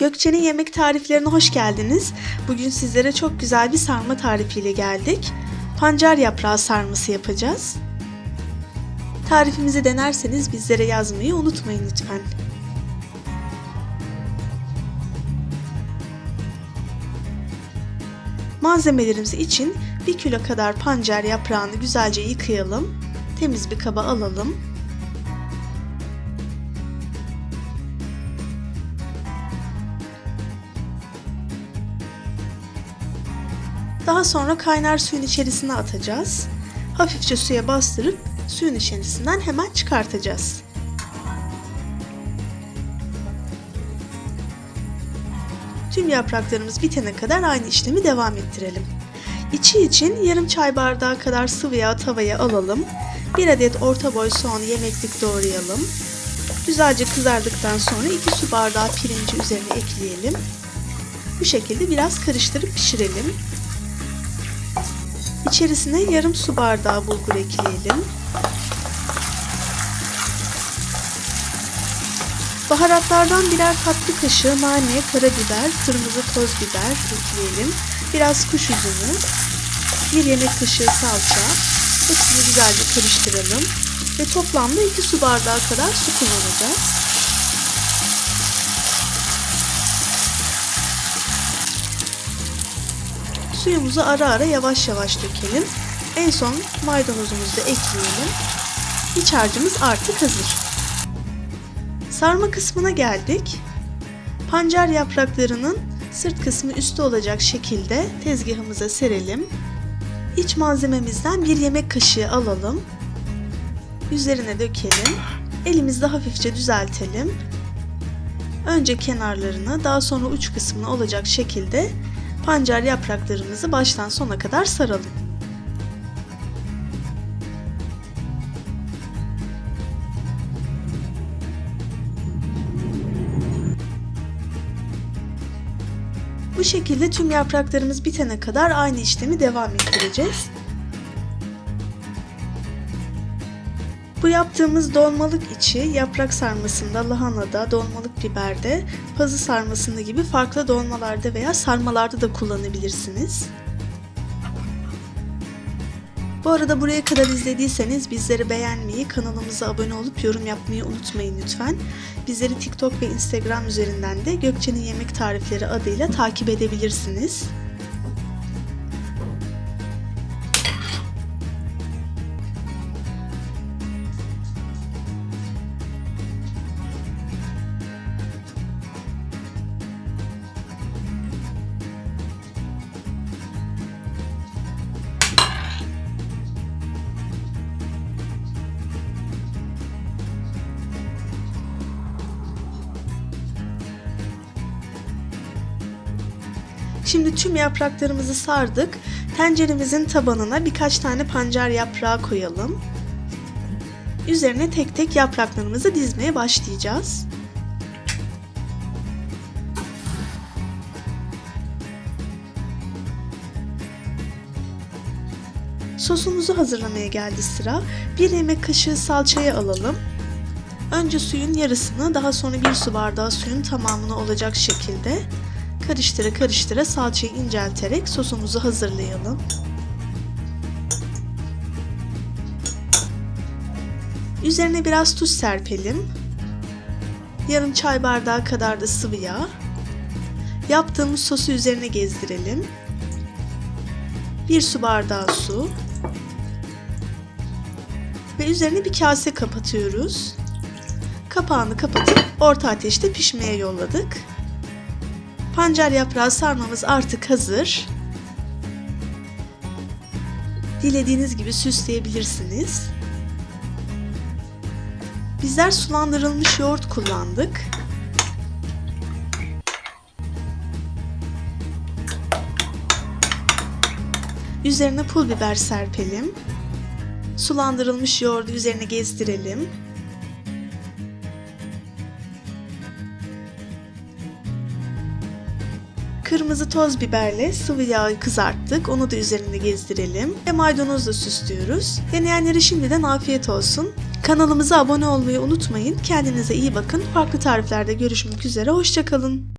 Gökçe'nin yemek tariflerine hoş geldiniz. Bugün sizlere çok güzel bir sarma tarifiyle geldik. Pancar yaprağı sarması yapacağız. Tarifimizi denerseniz bizlere yazmayı unutmayın lütfen. Malzemelerimiz için 1 kilo kadar pancar yaprağını güzelce yıkayalım. Temiz bir kaba alalım. Daha sonra kaynar suyun içerisine atacağız. Hafifçe suya bastırıp suyun içerisinden hemen çıkartacağız. Tüm yapraklarımız bitene kadar aynı işlemi devam ettirelim. İçi için yarım çay bardağı kadar sıvı yağ tavaya alalım. Bir adet orta boy soğanı yemeklik doğrayalım. Güzelce kızardıktan sonra 2 su bardağı pirinci üzerine ekleyelim. Bu şekilde biraz karıştırıp pişirelim. İçerisine yarım su bardağı bulgur ekleyelim. Baharatlardan birer tatlı kaşığı nane, karabiber, kırmızı toz biber ekleyelim. Biraz kuş üzümü, bir yemek kaşığı salça. Hepsini güzelce karıştıralım. Ve toplamda 2 su bardağı kadar su kullanacağız. Suyumuzu ara ara yavaş yavaş dökelim. En son maydanozumuzu da ekleyelim. İç harcımız artık hazır. Sarma kısmına geldik. Pancar yapraklarının sırt kısmı üstü olacak şekilde tezgahımıza serelim. İç malzememizden bir yemek kaşığı alalım. Üzerine dökelim. Elimizle hafifçe düzeltelim. Önce kenarlarını, daha sonra uç kısmına olacak şekilde pancar yapraklarımızı baştan sona kadar saralım. Bu şekilde tüm yapraklarımız bitene kadar aynı işlemi devam ettireceğiz. Bu yaptığımız dolmalık içi yaprak sarmasında, lahanada, dolmalık biberde, pazı sarmasında gibi farklı dolmalarda veya sarmalarda da kullanabilirsiniz. Bu arada buraya kadar izlediyseniz bizleri beğenmeyi, kanalımıza abone olup yorum yapmayı unutmayın lütfen. Bizleri TikTok ve Instagram üzerinden de Gökçe'nin Yemek Tarifleri adıyla takip edebilirsiniz. Şimdi tüm yapraklarımızı sardık. Tenceremizin tabanına birkaç tane pancar yaprağı koyalım. Üzerine tek tek yapraklarımızı dizmeye başlayacağız. Sosumuzu hazırlamaya geldi sıra. Bir yemek kaşığı salçayı alalım. Önce suyun yarısını, daha sonra bir su bardağı suyun tamamını olacak şekilde karıştıra karıştıra salçayı incelterek sosumuzu hazırlayalım. Üzerine biraz tuz serpelim. Yarım çay bardağı kadar da sıvı yağ. Yaptığımız sosu üzerine gezdirelim. Bir su bardağı su. Ve üzerine bir kase kapatıyoruz. Kapağını kapatıp orta ateşte pişmeye yolladık. Pancar yaprağı sarmamız artık hazır. Dilediğiniz gibi süsleyebilirsiniz. Bizler sulandırılmış yoğurt kullandık. Üzerine pul biber serpelim. Sulandırılmış yoğurdu üzerine gezdirelim. Kırmızı toz biberle sıvı yağı kızarttık. Onu da üzerinde gezdirelim. Ve maydanozla süslüyoruz. Deneyenlere şimdiden afiyet olsun. Kanalımıza abone olmayı unutmayın. Kendinize iyi bakın. Farklı tariflerde görüşmek üzere. Hoşçakalın.